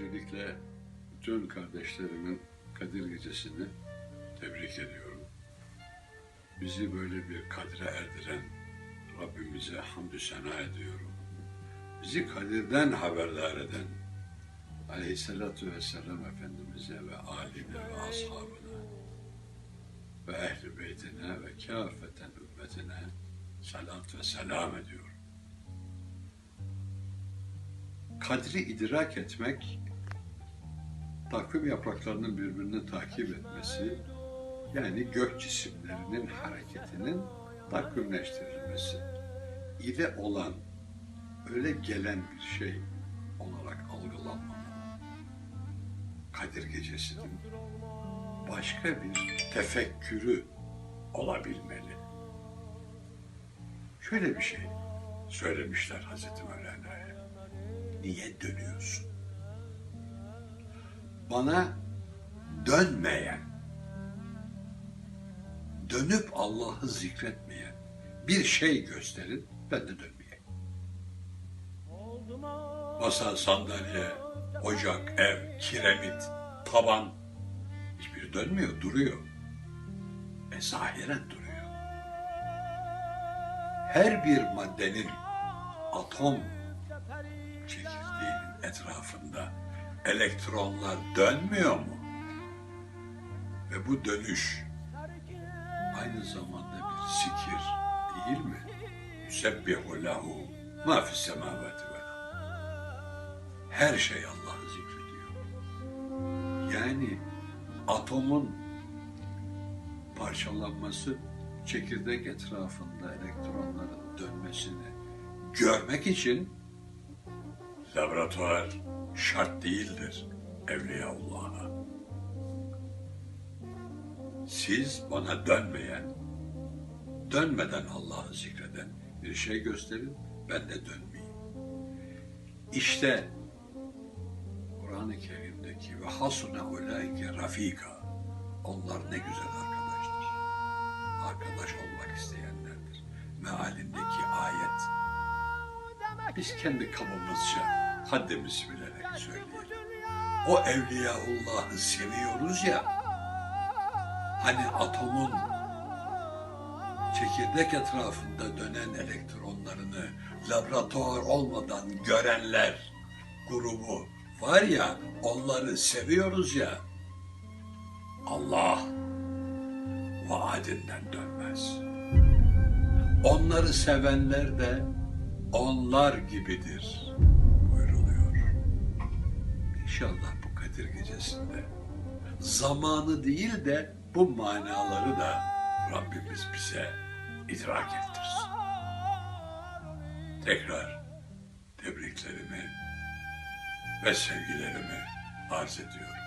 Öncelikle bütün kardeşlerimin Kadir Gecesi'ni tebrik ediyorum. Bizi böyle bir kadre erdiren Rabbimize hamdü sena ediyorum. Bizi Kadir'den haberdar eden Aleyhisselatü Vesselam Efendimiz'e ve aline ve ashabına ve ehli beytine ve kâfeten ümmetine salat ve selam ediyorum. Kadri idrak etmek, takvim yapraklarının birbirini takip etmesi, yani gök cisimlerinin hareketinin takvimleştirilmesi ile olan, öyle gelen bir şey olarak algılanmamalı. Kadir Gecesi'nin başka bir tefekkürü olabilmeli. Şöyle bir şey söylemişler Hazreti Mevlana'ya. Niye dönüyorsun? Bana dönmeyen, dönüp Allah'ı zikretmeyen bir şey gösterin, ben de dönmeyeyim. Masa, sandalye, ocak, ev, kiremit, taban hiçbiri dönmüyor, duruyor. E zahiren duruyor. Her bir maddenin atom çekirdeğinin etrafında elektronlar dönmüyor mu? Ve bu dönüş aynı zamanda bir zikir değil mi? Yüsebbihu lehu ma fis semavati ard. Her şey Allah'ı zikrediyor. Yani atomun parçalanması çekirdek etrafında elektronların dönmesini görmek için laboratuvar şart değildir Evliyaullah'a. Siz bana dönmeyen, dönmeden Allah'ı zikreden bir şey gösterin, ben de dönmeyeyim. İşte Kur'an-ı Kerim'deki ve hasune ulaike rafika, onlar ne güzel arkadaştır. Arkadaş olmak isteyenlerdir. Mealindeki ayet, biz kendi kabımızca haddimizi bilerek söyleyelim. O Evliyaullah'ı seviyoruz ya, hani atomun çekirdek etrafında dönen elektronlarını laboratuvar olmadan görenler grubu var ya, onları seviyoruz ya, Allah vaadinden dönmez. Onları sevenler de onlar gibidir. İnşallah bu Kadir Gecesi'nde zamanı değil de bu manaları da Rabbimiz bize idrak ettirsin. Tekrar tebriklerimi ve sevgilerimi arz ediyorum.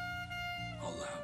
Allah'a